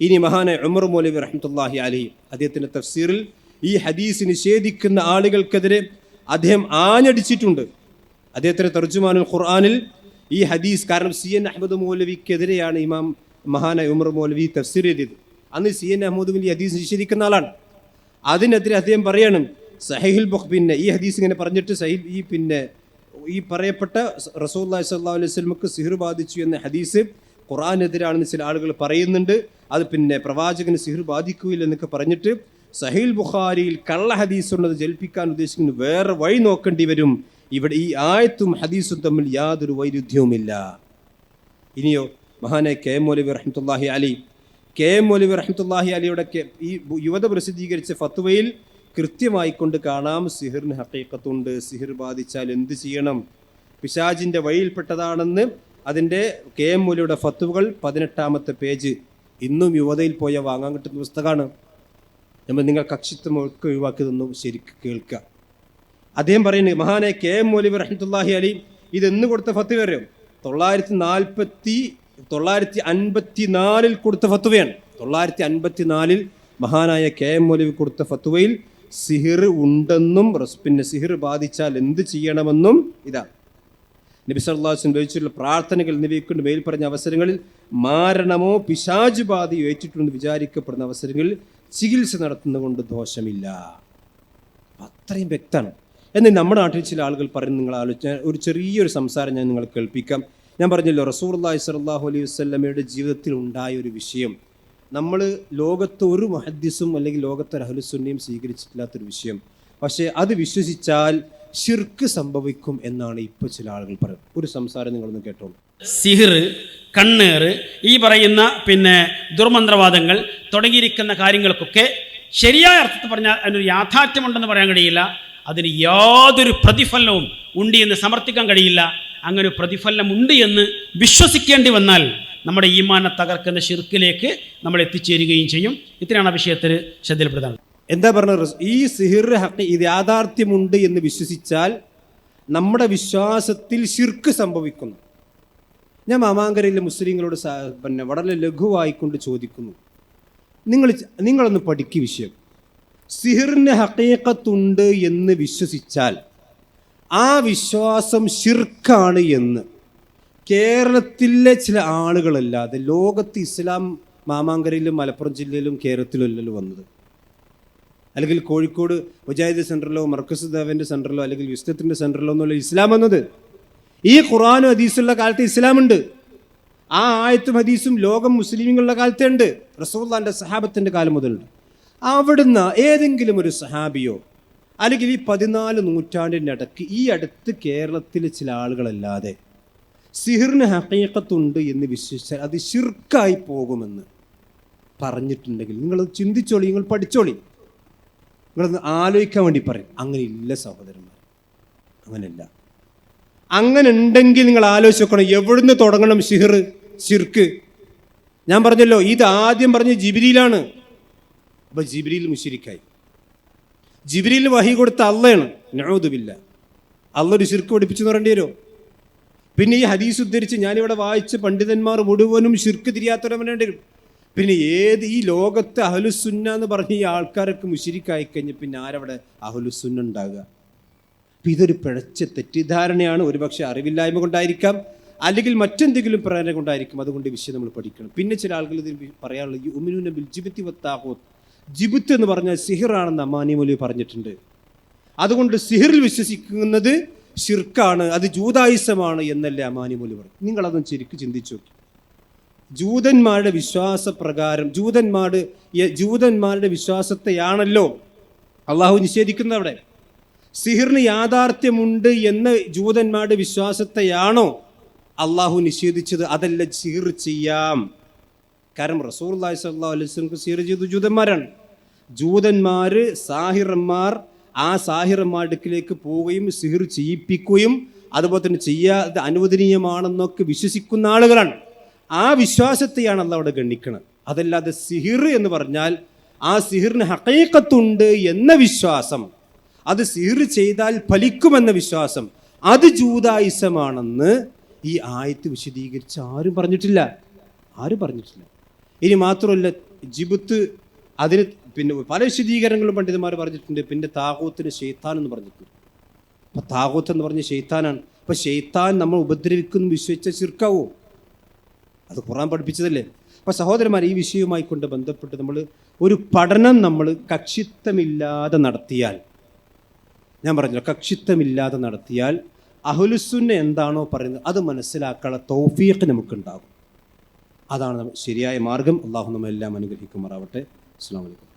ഇനി മഹാനായ ഉമർ മൗലവി റഹ്മത്തുല്ലാഹി അലി അദ്ദേഹത്തിന്റെ തഫ്സീറിൽ ഈ ഹദീസ് നിഷേധിക്കുന്ന ആളുകൾക്കെതിരെ അദ്ദേഹം ആഞ്ഞടിച്ചിട്ടുണ്ട്. അദ്ദേഹത്തിന്റെ തർജുമാനുൽ ഖുർആാനിൽ ഈ ഹദീസ് കാരണം സി എൻ അഹമ്മദ് മൗലവിക്കെതിരെയാണ് ഇമാം മഹാനായ ഉമർ മൗലവി തഫ്സീർ എഴുതിയത്. അന്ന് സി എൻ അഹമ്മദ് മൗലവി ഹദീസ് നിഷേധിക്കുന്ന ആളാണ്. അതിനെതിരെ അദ്ദേഹം പറയണം സഹീൽ ബുഖ് പിന്നെ ഈ ഹദീസ് ഇങ്ങനെ പറഞ്ഞിട്ട് സഹീൽ ഈ പിന്നെ ഈ പറയപ്പെട്ട റസൂല്ലാ സല്ലാ അലൈഹി സ്വലമുക്ക് സിഹിർ ബാധിച്ചു എന്ന ഹദീസ് ഖുറാനെതിരാണെന്ന് ചില ആളുകൾ പറയുന്നുണ്ട്. അത് പിന്നെ പ്രവാചകന് സിഹിർ ബാധിക്കുകയില്ല എന്നൊക്കെ പറഞ്ഞിട്ട് സഹീൽ ബുഖാരിയിൽ കള്ള ഹദീസ് ഉള്ളത് ജൽപ്പിക്കാൻ ഉദ്ദേശിക്കുന്ന വേറെ വഴി നോക്കേണ്ടി വരും. ഇവിടെ ഈ ആയത്തും ഹദീസും തമ്മിൽ യാതൊരു വൈരുദ്ധ്യവുമില്ല. ഇനിയോ മഹാനെ കെ എം മൗലവി റഹ്മത്തുല്ലാഹി അലി കെ എം മൗലവി റഹ്മത്തുല്ലാഹി അലിയുടെ ഈ യുവത പ്രസിദ്ധീകരിച്ച ഫത്വയിൽ കൃത്യമായി കൊണ്ട് കാണാം സിഹിറിന് ഹക്കീക്കത്തുണ്ട് സിഹിർ ബാധിച്ചാൽ എന്ത് ചെയ്യണം? പിശാജിന്റെ വഴിയിൽപ്പെട്ടതാണെന്ന് അതിന്റെ കെ എം മൗലിയുടെ ഫത്തുവകൾ പതിനെട്ടാമത്തെ പേജ് ഇന്നും യുവതയിൽ പോയ വാങ്ങാൻ കിട്ടുന്ന പുസ്തകമാണ്. നമ്മൾ നിങ്ങൾ കക്ഷിത്വം ഒക്കെ ഒഴിവാക്കി തന്നു ശരിക്ക് കേൾക്കുക. അദ്ദേഹം പറയുന്നത് മഹാനെ കെ എം മൗലവി റഹ്മത്തുല്ലാഹി അലി ഇത് എന്ന് കൊടുത്ത ഫത്വ അറിയോ? തൊള്ളായിരത്തി നാൽപ്പത്തി തൊള്ളായിരത്തി അൻപത്തി നാലിൽ കൊടുത്ത ഫത്തുവയാണ് തൊള്ളായിരത്തി അൻപത്തി നാലിൽ മഹാനായ കെ എം മൗലവി കൊടുത്ത ഫത്തുവയിൽ സിഹിർ ഉണ്ടെന്നും റസ്- പിന്നെ സിഹിർ ബാധിച്ചാൽ എന്ത് ചെയ്യണമെന്നും ഇതാണ്. നബി ഉപയോഗിച്ചിട്ടുള്ള പ്രാർത്ഥനകൾ എന്നിവയ്ക്കൊണ്ട് മേൽ പറഞ്ഞ അവസരങ്ങളിൽ മാരണമോ പിശാജ് ബാധയോ ഏറ്റിട്ടുണ്ടെന്ന് വിചാരിക്കപ്പെടുന്ന അവസരങ്ങളിൽ ചികിത്സ നടത്തുന്നതുകൊണ്ട് ദോഷമില്ല. അത്രയും വ്യക്തമാണ്. എന്നാൽ നമ്മുടെ നാട്ടിൽ ചില ആളുകൾ പറയുന്നത് നിങ്ങൾ ആലോചിച്ച ഒരു ചെറിയൊരു സംസാരം ഞാൻ നിങ്ങൾ കേൾപ്പിക്കാം. ഞാൻ പറഞ്ഞല്ലോ റസൂർ സലാഹു അലൈഹി വസ്ലമയുടെ ജീവിതത്തിൽ ഉണ്ടായ ഒരു വിഷയം. നമ്മൾ ലോകത്ത് ഒരു മഹദ്ദിസും അല്ലെങ്കിൽ ലോകത്തെ അഹലുസുന്നയും സ്വീകരിച്ചിട്ടില്ലാത്തൊരു വിഷയം. പക്ഷേ അത് വിശ്വസിച്ചാൽ ഷിർക്ക് സംഭവിക്കും എന്നാണ് ഇപ്പോൾ ചില ആളുകൾ പറയുന്നത്. ഒരു സംസാരം നിങ്ങളൊന്ന് കേട്ടോളൂ. സിഹിർ കണ്ണേറ് ഈ പറയുന്ന പിന്നെ ദുർമന്ത്രവാദങ്ങൾ തുടങ്ങിയിരിക്കുന്ന കാര്യങ്ങൾക്കൊക്കെ ശരിയായ അർത്ഥത്തിൽ പറഞ്ഞാൽ അതിനൊരു യാഥാർത്ഥ്യമുണ്ടെന്ന് പറയാൻ കഴിയില്ല. അതിന് യാതൊരു പ്രതിഫലനവും ഉണ്ട് എന്ന് സമർത്ഥിക്കാൻ കഴിയില്ല. അങ്ങനെ ഒരു പ്രതിഫലനം ഉണ്ട് എന്ന് വിശ്വസിക്കേണ്ടി വന്നാൽ നമ്മുടെ ഈമാനെ തകർക്കുന്ന ഷിർക്കിലേക്ക് നമ്മൾ എത്തിച്ചേരുകയും ചെയ്യും. ഇത്രയാണ് ആ വിഷയത്തിൽ ശ്രദ്ധയിൽപ്പെടുത്താൻ എന്താ പറഞ്ഞത്? ഈ സിഹിർ ഹക്ക് ഇത് യാഥാർത്ഥ്യമുണ്ട് എന്ന് വിശ്വസിച്ചാൽ നമ്മുടെ വിശ്വാസത്തിൽ ശിർക്ക് സംഭവിക്കുന്നു. ഞാൻ മാമാങ്കരയിലെ മുസ്ലിങ്ങളോട് പിന്നെ വളരെ ലഘുവായിക്കൊണ്ട് ചോദിക്കുന്നു. നിങ്ങൾ നിങ്ങളൊന്ന് പഠിക്കുക വിഷയം. സിഹിറിന് ഹക്കീക്കത്തുണ്ട് എന്ന് വിശ്വസിച്ചാൽ ആ വിശ്വാസം ശിർക്കാണ് എന്ന്. കേരളത്തിലെ ചില ആളുകളല്ലാതെ ലോകത്ത് ഇസ്ലാം മാമാങ്കരയിലും മലപ്പുറം ജില്ലയിലും കേരളത്തിലും അല്ലല്ലോ വന്നത്. അല്ലെങ്കിൽ കോഴിക്കോട് മുജാഹിദ് സെന്ററിലോ മർക്കസ് ദേവന്റെ സെന്ററിലോ അല്ലെങ്കിൽ വിസ്തത്തിന്റെ സെന്ററിലോ എന്നുള്ള ഇസ്ലാം എന്നത്. ഈ ഖുറാനും ഹദീസുള്ള കാലത്ത് ഇസ്ലാമുണ്ട്. ആ ആയത്തും ഹദീസും ലോകം മുസ്ലിമുകളുടെ കാലത്തേ ഉണ്ട്. റസൂള്ളാന്റെ സഹാബത്തിന്റെ കാലം മുതലുണ്ട്. അവിടുന്ന് ഏതെങ്കിലും ഒരു സഹാബിയോ അല്ലെങ്കിൽ ഈ പതിനാല് നൂറ്റാണ്ടിന്റെ ഇടയ്ക്ക് ഈ അടുത്ത് കേരളത്തിലെ ചില ആളുകളല്ലാതെ സിഹിറിന് ഹക്കീക്കത്തുണ്ട് എന്ന് വിശ്വസിച്ചാൽ അത് ഷിർക്കായി പോകുമെന്ന് പറഞ്ഞിട്ടുണ്ടെങ്കിൽ നിങ്ങൾ ചിന്തിച്ചോളി നിങ്ങൾ പഠിച്ചോളി. നിങ്ങളൊന്ന് ആലോചിക്കാൻ വേണ്ടി പറയും അങ്ങനെ ഇല്ല സഹോദരന്മാർ അങ്ങനെയല്ല. അങ്ങനെ ഉണ്ടെങ്കിൽ നിങ്ങൾ ആലോചിച്ച് നോക്കണം എവിടുന്ന് തുടങ്ങണം ഷിഹിർ ഷിർക്ക് ഞാൻ പറഞ്ഞല്ലോ ഇത് ആദ്യം പറഞ്ഞ് ജിബിരിയിലാണ്. അപ്പോൾ ജിബിരിയിൽ മുഷിരിക്കായി ജിബിരിയിൽ വഹി കൊടുത്ത അള്ളയാണ്. നഴുതുമില്ല അള്ള ഒരു ഷിർക്ക് പഠിപ്പിച്ചു പറയേണ്ടി വരുമോ പിന്നെ ഈ ഹദീസ് ഉദ്ധരിച്ച് ഞാനിവിടെ വായിച്ച് പണ്ഡിതന്മാർ മുഴുവനും ഷിർക്ക് തിരിയാത്തവരെ വരും പിന്നെ ഏത് ഈ ലോകത്ത് അഹലുസുന്ന എന്ന് പറഞ്ഞ ഈ ആൾക്കാരൊക്കെ മുഷിരിക്കായി കഴിഞ്ഞ് പിന്നെ ആരവിടെ അഹലുസുന്ന ഉണ്ടാകുക അപ്പം ഇതൊരു പിഴച്ച തെറ്റിദ്ധാരണയാണ്. ഒരുപക്ഷെ അറിവില്ലായ്മ കൊണ്ടായിരിക്കാം. അല്ലെങ്കിൽ മറ്റെന്തെങ്കിലും പ്രേരണ കൊണ്ടായിരിക്കും. അതുകൊണ്ട് വിഷയം നമ്മൾ പഠിക്കണം. പിന്നെ ചില ആളുകൾ ഇതിൽ പറയാനുള്ളത് ഉമിനുന ബിൽ ജിബിത്തി വത്താഹോത്ത് ജിബിത്ത് എന്ന് പറഞ്ഞാൽ സിഹിറാണെന്ന് അമ്മാനി മൊലി പറഞ്ഞിട്ടുണ്ട്. അതുകൊണ്ട് സിഹിറിൽ വിശ്വസിക്കുന്നത് ഷിർക്കാണ് അത് ജൂതായുസമാണ് എന്നല്ലേ അമാനി മൊലി പറഞ്ഞു നിങ്ങളതൊന്ന് ശരിക്കും ചിന്തിച്ചു നോക്കി. ജൂതന്മാരുടെ വിശ്വാസപ്രകാരം ജൂതന്മാർ ജൂതന്മാരുടെ വിശ്വാസത്തെയാണല്ലോ അള്ളാഹു നിഷേധിക്കുന്നത് അവിടെ. സിഹിറിന് യാഥാർത്ഥ്യമുണ്ട് എന്ന ജൂതന്മാരുടെ വിശ്വാസത്തെയാണോ അള്ളാഹു നിഷേധിച്ചത്? അതല്ല സിഹിർ ചെയ്യാം. കാരണം റസൂർ അള്ളാഹി അലൈഹി സ്വലം സിഹിർ ചെയ്തു ജൂതന്മാരാണ്. ജൂതന്മാർ സാഹിറന്മാർ ആ സാഹിറന്മാരുടെ അടുക്കിലേക്ക് പോവുകയും സിഹിർ ചെയ്യിപ്പിക്കുകയും അതുപോലെ തന്നെ ചെയ്യാതെ അനുവദനീയമാണെന്നൊക്കെ വിശ്വസിക്കുന്ന ആളുകളാണ്. ആ വിശ്വാസത്തെയാണ് അല്ല അവിടെ ഗണ്ണിക്കുന്നത് അതല്ലാതെ സിഹിർ എന്ന് പറഞ്ഞാൽ ആ സിഹിറിന് ഹക്കൈക്കത്തുണ്ട് എന്ന വിശ്വാസം. അത് സിഹിർ ചെയ്താൽ ഫലിക്കുമെന്ന വിശ്വാസം. അത് ജൂതായുസമാണെന്ന് ഈ ആയത്ത് വിശദീകരിച്ച് ആരും പറഞ്ഞിട്ടില്ല. ആരും പറഞ്ഞിട്ടില്ല. ഇനി മാത്രമല്ല ജിബുത്ത് അതിന് പിന്നെ പല വിശദീകരണങ്ങളും പണ്ഡിതന്മാർ പറഞ്ഞിട്ടുണ്ട്. പിന്നെ താകൂത്തിന് ഷെയ്ത്താൻ എന്ന് പറഞ്ഞിട്ടുണ്ട്. അപ്പൊ താകൂത്ത് എന്ന് പറഞ്ഞ ഷെയ്ത്താനാണ് അപ്പൊ ഷെയ്ത്താൻ നമ്മൾ ഉപദ്രവിക്കുന്നു വിശ്വസിച്ച ചിർക്കാവോ അത് ഖുറാൻ പഠിപ്പിച്ചതല്ലേ? അപ്പൊ സഹോദരന്മാർ ഈ വിഷയവുമായി കൊണ്ട് ബന്ധപ്പെട്ട് നമ്മൾ ഒരു പഠനം നമ്മൾ കക്ഷിത്വമില്ലാതെ നടത്തിയാൽ ഞാൻ പറഞ്ഞല്ലോ കക്ഷിത്വമില്ലാതെ നടത്തിയാൽ അഹുലുസുന്ന എന്താണോ പറയുന്നത് അത് മനസ്സിലാക്കാനുള്ള തൗഫീഖ് നമുക്കുണ്ടാകും. അതാണ് ശരിയായ മാർഗം. അള്ളാഹു നമ്മളെല്ലാം അനുഗ്രഹിക്കുമാറാവട്ടെ. അസ്സാം വലൈക്കും